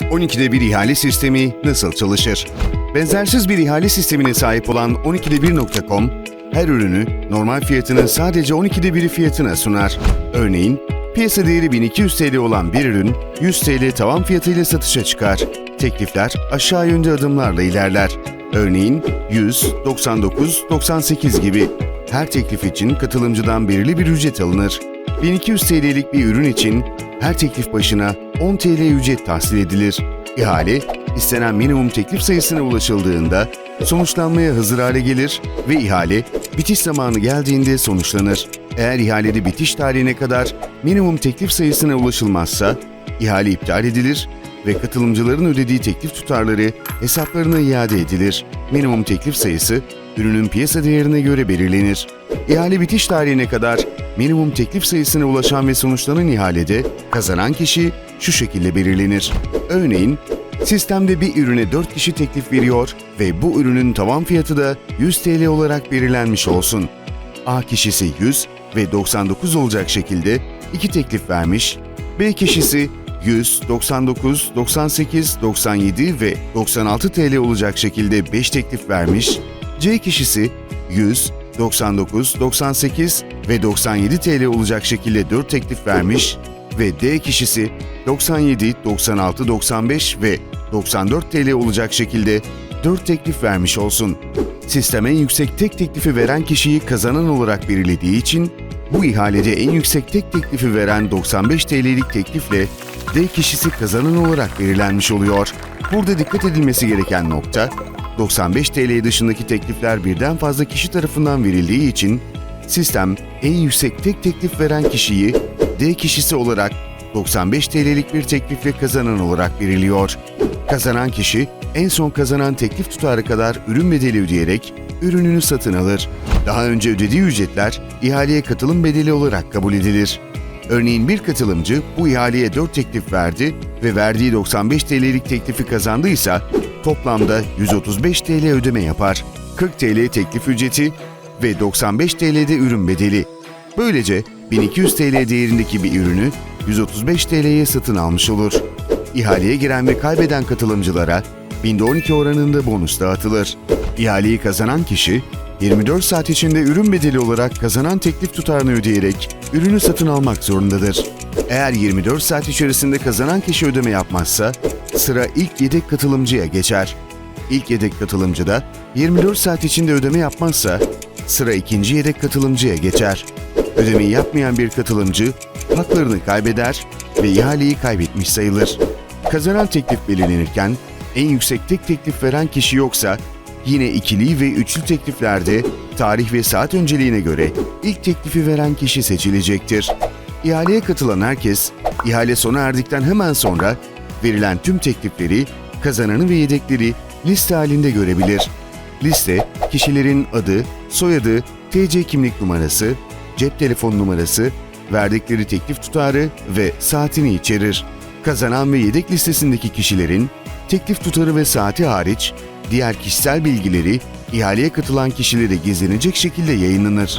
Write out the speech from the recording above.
12'de bir ihale sistemi nasıl çalışır? Benzersiz bir ihale sistemine sahip olan 12'de 1.com, her ürünü normal fiyatının sadece 12'de biri fiyatına sunar. Örneğin, piyasa değeri 1200 TL olan bir ürün 100 TL tavan fiyatıyla satışa çıkar. Teklifler aşağı yönde adımlarla ilerler. Örneğin 100, 99, 98 gibi. Her teklif için katılımcıdan belirli bir ücret alınır. 1200 TL'lik bir ürün için her teklif başına 10 TL ücret tahsil edilir. İhale, istenen minimum teklif sayısına ulaşıldığında sonuçlanmaya hazır hale gelir ve ihale bitiş zamanı geldiğinde sonuçlanır. Eğer ihalede bitiş tarihine kadar minimum teklif sayısına ulaşılmazsa ihale iptal edilir ve katılımcıların ödediği teklif tutarları hesaplarına iade edilir. Minimum teklif sayısı ürünün piyasa değerine göre belirlenir. İhale bitiş tarihine kadar minimum teklif sayısına ulaşan ve sonuçlanan ihalede kazanan kişi şu şekilde belirlenir. Örneğin sistemde bir ürüne 4 kişi teklif veriyor ve bu ürünün tavan fiyatı da 100 TL olarak belirlenmiş olsun. A kişisi 100 ve 99 olacak şekilde iki teklif vermiş, B kişisi 100, 99, 98, 97 ve 96 TL olacak şekilde 5 teklif vermiş, C kişisi 100, 99, 98 ve 97 TL olacak şekilde 4 teklif vermiş ve D kişisi 97, 96, 95 ve 94 TL olacak şekilde 4 teklif vermiş olsun. Sistem en yüksek tek teklifi veren kişiyi kazanan olarak belirlediği için bu ihalede en yüksek tek teklifi veren 95 TL'lik teklifle D kişisi kazanan olarak belirlenmiş oluyor. Burada dikkat edilmesi gereken nokta, 95 TL dışındaki teklifler birden fazla kişi tarafından verildiği için sistem en yüksek tek teklif veren kişiyi D kişisi olarak 95 TL'lik bir teklifle kazanan olarak belirliyor. Kazanan kişi en son kazanan teklif tutarı kadar ürün bedeli ödeyerek ürününü satın alır. Daha önce ödediği ücretler ihaleye katılım bedeli olarak kabul edilir. Örneğin bir katılımcı bu ihaleye 4 teklif verdi ve verdiği 95 TL'lik teklifi kazandıysa toplamda 135 TL ödeme yapar. 40 TL teklif ücreti ve 95 TL'de ürün bedeli. Böylece 1200 TL değerindeki bir ürünü 135 TL'ye satın almış olur. İhaleye giren ve kaybeden katılımcılara binde 12 oranında bonus dağıtılır. İhaleyi kazanan kişi 24 saat içinde ürün bedeli olarak kazanan teklif tutarını ödeyerek ürünü satın almak zorundadır. Eğer 24 saat içerisinde kazanan kişi ödeme yapmazsa sıra ilk yedek katılımcıya geçer. İlk yedek katılımcı da 24 saat içinde ödeme yapmazsa sıra ikinci yedek katılımcıya geçer. Ödemeyi yapmayan bir katılımcı haklarını kaybeder ve ihaleyi kaybetmiş sayılır. Kazanan teklif belirlenirken en yüksek tek teklif veren kişi yoksa yine ikili ve üçlü tekliflerde tarih ve saat önceliğine göre ilk teklifi veren kişi seçilecektir. İhaleye katılan herkes ihale sona erdikten hemen sonra verilen tüm teklifleri, kazananı ve yedekleri liste halinde görebilir. Liste, kişilerin adı, soyadı, TC kimlik numarası, cep telefon numarası, verdikleri teklif tutarı ve saatini içerir. Kazanan ve yedek listesindeki kişilerin teklif tutarı ve saati hariç diğer kişisel bilgileri ihaleye katılan kişilere gizlenecek şekilde yayınlanır.